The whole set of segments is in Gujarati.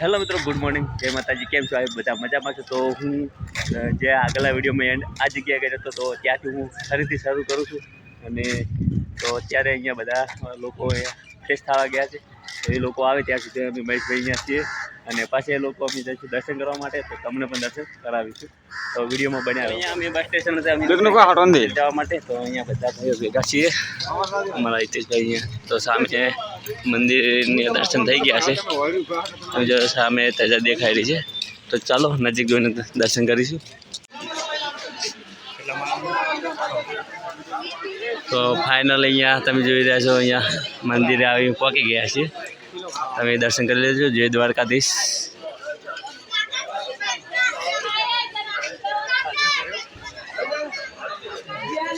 હેલો મિત્રો ગુડ મોર્નિંગ જય માતાજી કેમ છો? આવી બધા મજામાં છો? તો હું જે આગલા વિડીયોમાં એન્ડ આ જગ્યાએ ગયો હતો તો ત્યાંથી હું ફરીથી શરૂ કરું છું. અને તો અત્યારે અહીંયા બધા લોકો ફ્રેશ થવા ગયા છે. તો એ લોકો આવે ત્યાં સુધી અમે મહેશભાઈ અહીંયા છીએ. અને પાછા એ લોકો અમે જઈશું દર્શન કરવા માટે. તો તમને પણ દર્શન કરાવીશું. તો વિડીયોમાં બન્યા અહીંયા અમે બસ સ્ટેશન જવા માટે. તો અહીંયા બધા ભાઈઓ ભેગા છીએ. અમારા હિતેશભાઈ અહીંયા તો સામે મંદિરની દર્શન થઈ ગયા છે. જો સામે તજા દેખાઈ રહી છે. તો ચાલો નજીક જોઈને દર્શન કરીશું. તો ફાઇનલ અહીંયા તમે જોઈ રહ્યા છો, અહીંયા મંદિરે આવી પહોંચી ગયા છીએ. તમે દર્શન કરી લેજો. જય દ્વારકાધીશ અહીંયા હિતેશભાઈ. હે? હે?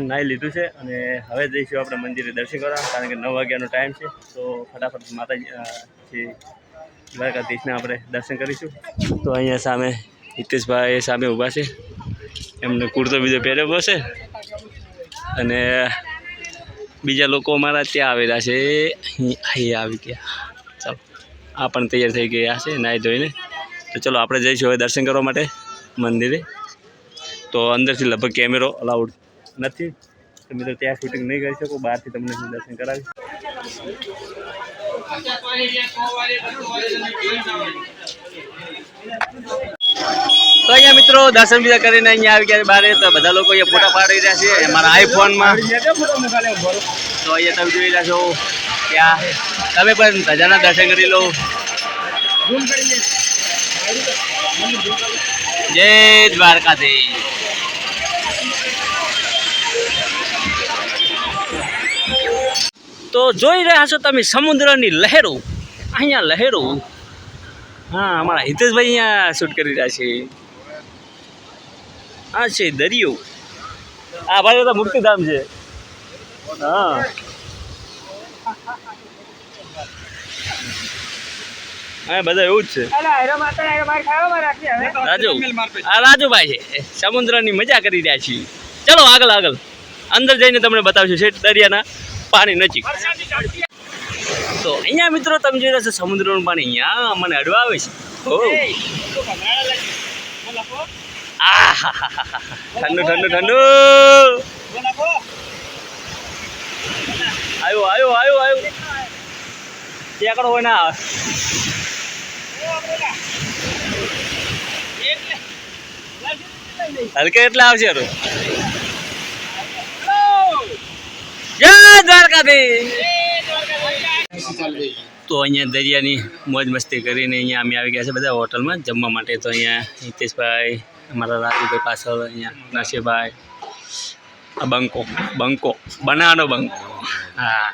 નાહી લીધું છે અને હવે જઈશું આપણે મંદિરે દર્શન કરવા કારણ કે નવ વાગ્યાનો ટાઈમ છે તો ફટાફટ માતાજી દ્વારકાધીશને આપણે દર્શન કરીશું. તો અહીંયા સામે હિતેશભાઈ સામે ઊભા છે. એમને કુર્તો બીજો પહેરેલો છે. અને બીજા લોકો અમારા ત્યાં આવેલા છે. અહીં અહીં આવી ગયા. ચાલો. આ પણ તૈયાર થઈ ગયા છે નાહી ધોઈને. તો ચલો આપણે જઈશું હવે દર્શન કરવા માટે મંદિરે. તો અંદરથી લગભગ કેમેરો અલાઉડ નથી. તો ત્યાં શૂટિંગ નહીં કરી શકો. બહારથી તમને હું દર્શન કરાવીશ. તો અહીંયા મિત્રો દર્શન બીજા કરીને અહીંયા આવી ગયા બહાર તો બધા લોકો અહીંયા ફોટા પાડી રહ્યા છે. મારા આઈફોનમાં તો અહીંયા તમે જોઈ રહ્યા છો. ત્યાં તમે પણ ધજાના દર્શન કરી લો. જય દ્વારકાધીશ. તો જોઈ રહ્યા છો તમે સમુદ્રની લહેરો. અહીંયા લહેરો. હા, અમારા હિતેશભાઈ અહીંયા શૂટ કરી રહ્યા છે. આ છે દરિયો. આ ભાઈ તો મુક્તિધામ છે. હા. હા બધા એવું જ છે. રાજુ આ રાજુભાઈ છે. સમુદ્રની મજા કરી રહ્યા છીએ. ચલો આગળ આગળ. અંદર જઈને તમને બતાવશું શેઠ દરિયાના પાણી નજીક. તો અહીંયા મિત્રો તમે જોઈ રહ્યા છો સમુદ્રનું પાણી. અહીંયા મને અડવા આવે છે. ઠંડુ ઠંડુ ઠંડુ. આવ્યો આવ્યો આવ્યો આવ્યો. ટેકડો હોય ના હલકે એટલે આવશે રો જય તો અહીંયા દરિયાની મોજ મસ્તી કરીને અહીંયા અમે આવી ગયા છે બધા હોટલમાં જમવા માટે. તો અહીંયા હિતેશભાઈ, અમારા રાજુભાઈ પાછળ અહીંયા નરસિંહભાઈ, આ બંકો બંકો, બનાનો બંકો. હા,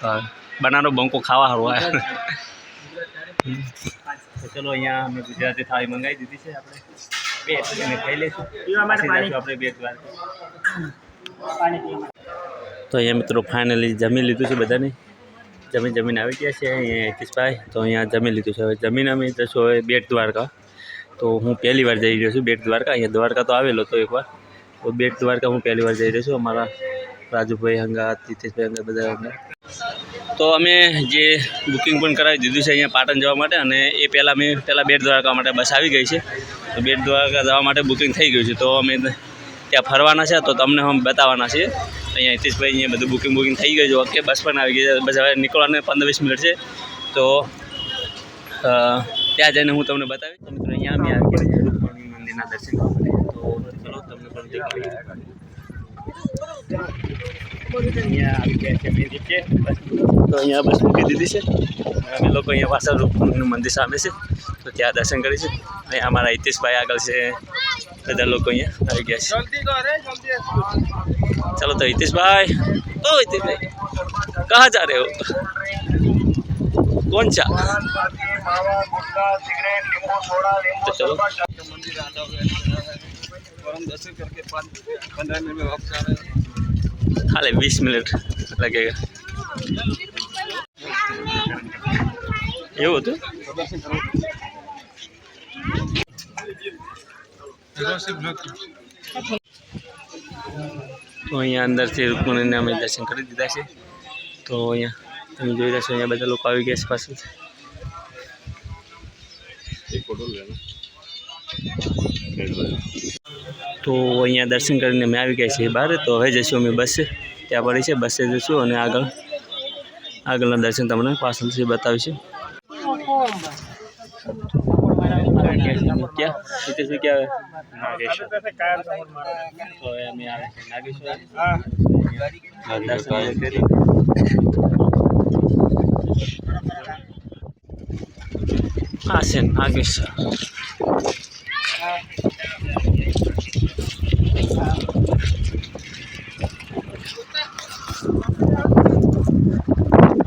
તો બનાનો બંકો ખાવા સારું આવે તો ચલો અહીંયા અમે ગુજરાતી થાળી મંગાવી દીધી છે આપણે બે અને ખાઈ લઈશું પાછી જઈશું આપણે બે દ્વારકા તો અહીંયા મિત્રો ફાઇનલી જમી લીધું છે બધાને જમીન જમીન આવી ગયા છે અહીંયા હિતેશભાઈ તો અહીંયા જમી લીધું છે હવે જમીન અમે જશું હવે બેટ દ્વારકા તો હું પહેલી વાર જઈ રહ્યો છું બેટ દ્વારકા અહીંયા દ્વારકા તો આવેલો તો એકવાર તો બેટ દ્વારકા હું પહેલી વાર જઈ રહ્યો છું અમારા રાજુભાઈ હંગાત હિતેશભાઈ હંગાત બધા હંગાત તો અમે જે બુકિંગ પણ કરાવી દીધું છે અહીંયા પાટણ જવા માટે અને એ પહેલાં મેં પહેલાં બેટ દ્વારકા માટે બસ આવી ગઈ છે. તો બેટ દ્વારકા જવા માટે બુકિંગ થઈ ગયું છે. તો અમે ત્યાં ફરવાના છે, તો તમને અમે બતાવવાના છીએ અહીંયા હિતેશભાઈ અહીંયા બધું બુકિંગ બુકિંગ થઈ ગયું છે. ઓકે, બસ પણ આવી ગઈ છે. બસ હવે નીકળવાને પંદર વીસ મિનિટ છે. તો ત્યાં જઈને હું તમને બતાવીશ. મિત્રો, અહીંયા અમે આવી ગયા મંદિરના દર્શન કરવા માટે. તો, ચલો, તમને પણ દેખાડીએ. અહીંયા આવી ગયા છે અમે નીચે બસ તો અહીંયા બસ મૂકી દીધી છે અમે લોકો અહીંયા પાછળ રૂકમણીનું મંદિર સામે છે તો ત્યાં દર્શન કરીશું અને અમારા હિતેશભાઈ આગળ છે બધા લોકો અહીંયા આવી ગયા છે चलो तो हितेश भाई ओ हितेश भाई कहाँ जा रहे हो कौन सा तो चलो खाली बीस मिनट लगेगा એવું હતું તો અહીંયા અંદરથી રૂકમણીને અમે દર્શન કરી દીધા છે તો અહીંયા તમે જોઈ રહ્યા છો અહીંયા બધા લોકો આવી ગયા છે પાછળ તો અહીંયા દર્શન કરીને અમે આવી ગયા છીએ બહાર. તો હવે જઈશું અમે બસે. ત્યાં પડી છે, બસે જઈશું અને આગળ. આગળના દર્શન તમને પાછળથી બતાવીશું. આ છે નાગેશ્વર.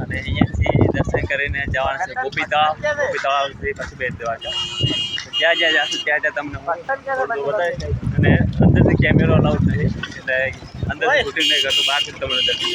અને અહીંયાથી દર્શન કરીને જવાનું છે ગોપી તળાવ ગોપી તળાવથી પછી બેટ દ્વારકા જ્યાં જ્યાં જાશું ત્યાં ત્યાં તમને ફોટો બતાવીશ. અને અંદરથી કેમેરો અલાઉડ નથી એટલે અંદર શૂટિંગ નહીં કરતું બહારથી તમને દર્શન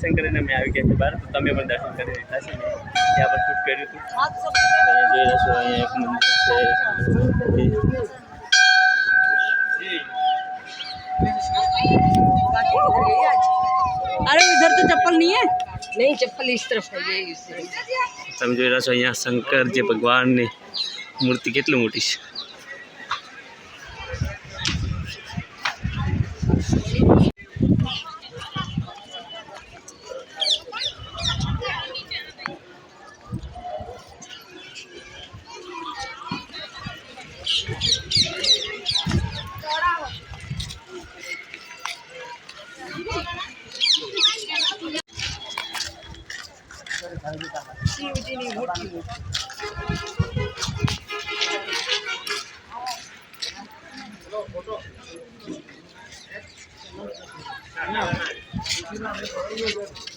દર્શન કરીને અમે આવી ગયા છીએ બહાર તો તમે પણ દર્શન કરી લીધા છે મેં ત્યાં પર શૂટ કર્યું હતું અહીંયા જોઈ રહ્યા છો અહીંયા એક મંદિર છે अरे इधर तो चप्पल नहीं है नहीं चप्पल इस तरफ है ये इस तरफ તમે જોઈ રહ્યા છો અહીંયા શંકરજી ભગવાનની મૂર્તિ કેટલી મોટી છે કરવાનું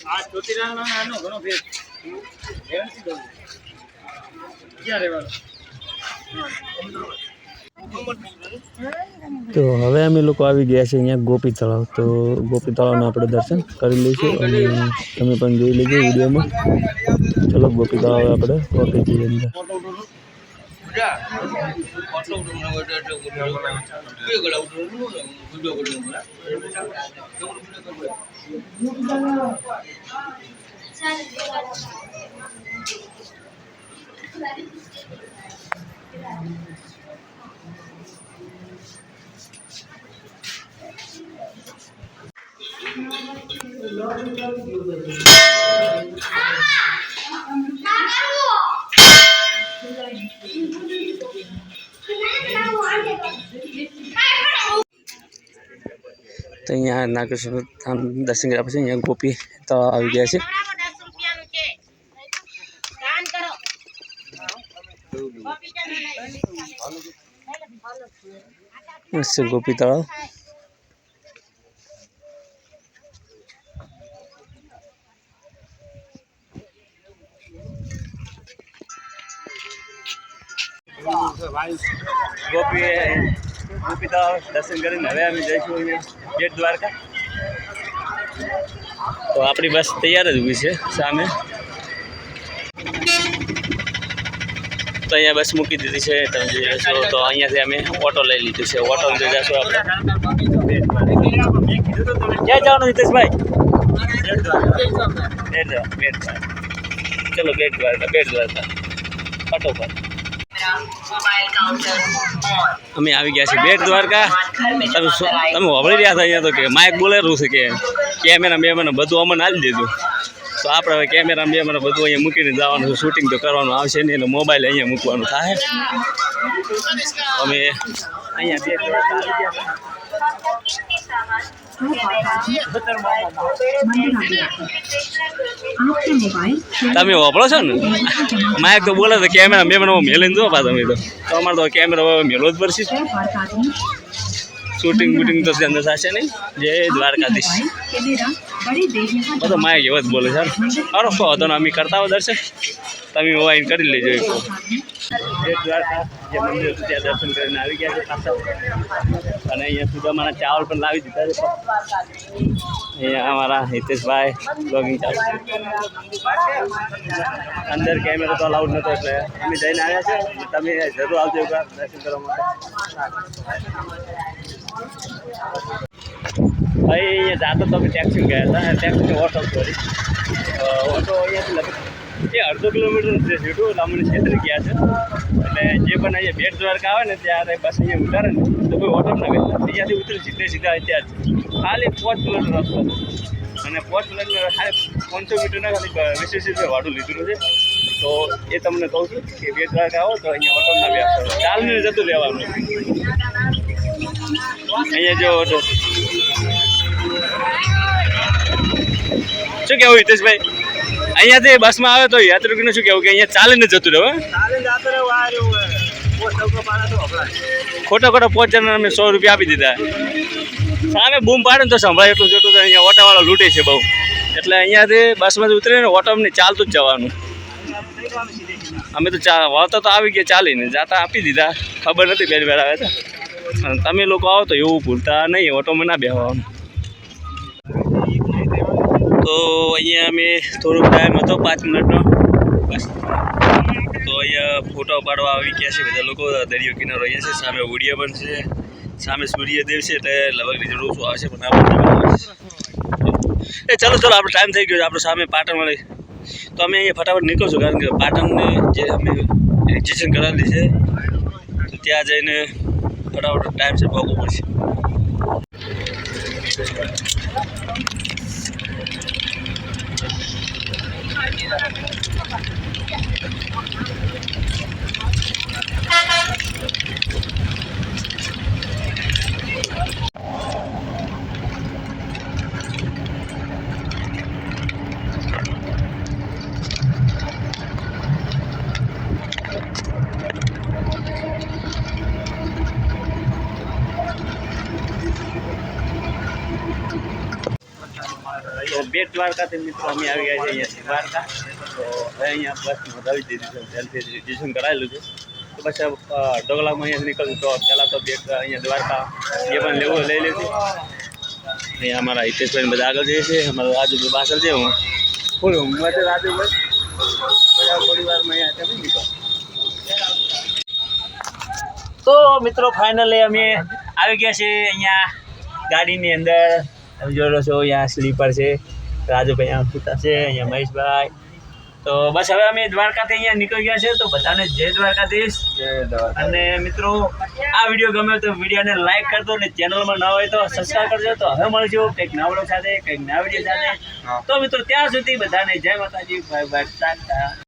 આ જ્યોતિરામ આનો ઘણો ભેદ ક્યાં રહેવાનો તો હવે અમે લોકો આવી ગયા છે અહીંયા ગોપી તળાવ. તો ગોપી તળાવના આપણે દર્શન કરી લઈશું અને તમે પણ જોઈ લેજો વિડીયોમાં. ચલો ગોપી તળાવ આપણે ગોપી જઈએ અંદર. તો અહીંયા નાગેશ્વર ધામ દર્શન કર્યા પછી અહીંયા ગોપી તળાવ આવી ગયા છે મસ્ત ગોપી તળાવ ગોપી ગોપી તળાવ દર્શન કરીને હવે અમે જઈશું બેટ દ્વારકા. તો આપણી બસ તૈયાર જ ઊભી છે સામે. તો અહીંયા બસ મૂકી દીધી છે. તમે જોઈ છો તો અહીંયાથી અમે ઓટો લઈ લીધું છે. ઓટો લઈ જશો આપણે. ક્યાં જવાનું હિતેશભાઈ? બેટ દ્વારકા. દ્વારકા. ચલો બેટ દ્વારકા બેટ દ્વારકા. ફટોફટ. અમે આવી ગયા છીએ બેટ દ્વારકા. તમે તમે હોબળી રહ્યા હતા અહીંયા તો કે માઇક બોલેલું છે કે કેમેરા બેમેરા બધું અમને હાલી દીધું તો આપણે હવે કેમેરા બેમેરા બધું અહીંયા મૂકીને જવાનું શૂટિંગ તો કરવાનું આવશે નહીં, એટલે મોબાઈલ અહીંયા મૂકવાનું થાય. અમે અહીંયા બેટ દ્વારકા તમે વાપરો છો ને? માયક તો બોલે તો કેમેરા મેં મને મેલીને જો પા તમે તો. તમારે તો કેમેરો મેલો જ પડશે. શૂટિંગ બુટિંગ તો અંદર થશે નહીં? જય દ્વારકાધીશ. બધો માય એવો જ બોલે છે સારો કહો તો અમે કરતા હો દર્શન. તમે ઓવાઈન કરી લેજો એક જય દ્વારકા, જે મંદિર હતું ત્યાં દર્શન કરીને આવી ગયા છે અને અહીંયા સુધી અમારા ચાવલ પણ લાવી દીધા છે. અહીંયા અમારા હિતેશભાઈ બ્લોગિંગ ચાલુ અંદર કેમેરો તો અલાઉડ નહોતો એટલે અમે જઈને આવ્યા છે તમે જરૂર આવજો દર્શન કરવા માટે. અહીંયા જાતો તો અમે ટેક્સી ગયા હતા ટેક્સી ઓટો કરી. ઓટો અહીંયાથી લગભગ એ અડધો કિલોમીટર છે સીધું એટલે છેતરી ગયા છે. એટલે જે પણ અહીંયા બેટ દ્વારકા આવે ને ત્યારે બસ અહીંયા ઉતારે ને, તો કોઈ ઓટો ના ગઈ અહીંયાથી ઉતરી સીધે સીધા ત્યાં જ. ખાલી પાંચ કિલોમીટર રસ્તો અને પાંચ કિલોમીટર ખાલી પાંચસો મીટરના ખાલી વીસ રૂપિયા ભાડું લીધું છે. તો એ તમને કહું છું કે બેટ દ્વારકા આવો તો અહીંયા ઓટો ના બેસો ચાલને જતું રહેવાનું. અહીંયા જો ઓટો. શું કેવું હિતેશભાઈ? અહીંયાથી બસમાં આવે તો યાત્રિકોને શું કેવું કે અહીંયા ચાલીને જતું રહે ખોટા ખોટા પાંચ અમે સો રૂપિયા આપી દીધા. સામે બૂમ પાડે ને તો સંભળાય એટલું જોતું તો અહીંયા ઓટાવાળા લૂંટે છે બહુ. એટલે અહીંયાથી બસમાંથી ઉતરીને ઓટો અમને ચાલતું જ જવાનું. અમે તો ચા વળતા તો આવી ગયા ચાલીને. જાતા આપી દીધા. ખબર નથી પહેલી વાર આવ્યા હતા અને તમે લોકો આવો તો એવું ભૂલતા નહીં, ઓટોમાં ના બેહવાનું. તો અહીંયા અમે થોડોક ટાઈમ હતો, પાંચ મિનિટનો. બસ. તો અહીંયા ફોટો પાડવા આવી ગયા છે બધા લોકો, દરિયો કિનારો અહીંયા છે, સામે ઉડિયા પણ છે, સામે સૂર્યદેવ છે, એટલે લગભગ જરૂર શું આવશે પણ આપણે એ ચાલો ચાલો, આપણો ટાઈમ થઈ ગયો છે, આપણે સામે પાટણ મળી તો અમે અહીંયા ફટાફટ નીકળશું, કારણ કે પાટણને જે અમે રજીસ્ટ્રેશન કરાવેલી છે, તો ત્યાં જઈને ફટાફટ ટાઈમ છે પહોંચવું પડશે. તો બેટ દ્વારકાથી મિત્રો અમે આવી ગયા છે અહીંયા દ્વારકા તો હવે અહીંયા બસ નોંધાવી દીધી છે જલ્દી રજીસ્ટ્રેશન કરાવેલું છે. તો પછી અડધો અહીંયા નીકળ્યું તો પહેલાં તો બેટ અહીંયા દ્વારકા એ પણ લેવું, લઈ લીધું અહીંયા અમારા હિતેશભાઈ બધા આગળ જઈએ છે અમારા રાજુભાઈ પાછળ છે, હું. ફૂલ હું છે રાજુભાઈ? થોડી અહીંયા તમે નીકળો તો મિત્રો ફાઇનલી અમે આવી ગયા છીએ અહીંયા ગાડીની અંદર. તમે જોઈ રહ્યો છો અહીંયા સ્લીપર છે રાજુભાઈ સુતા છે અહીંયા મહેશભાઈ. તો બસ હવે અમે દ્વારકાથી અહીંયા નીકળી ગયા છે તો બધાને જય દ્વારકાધીશ. અને મિત્રો આ વીડિયો ગમે તો વિડીયોને લાઈક કરજો અને ચેનલમાં ના હોય તો સબસ્ક્રાઈબ કરજો. તો હવે મળશું કંઈક નાવડો સાથે કંઈક વીડિયો સાથે. તો મિત્રો ત્યાં સુધી બધાને જય માતાજી બાય બાય ટાટા.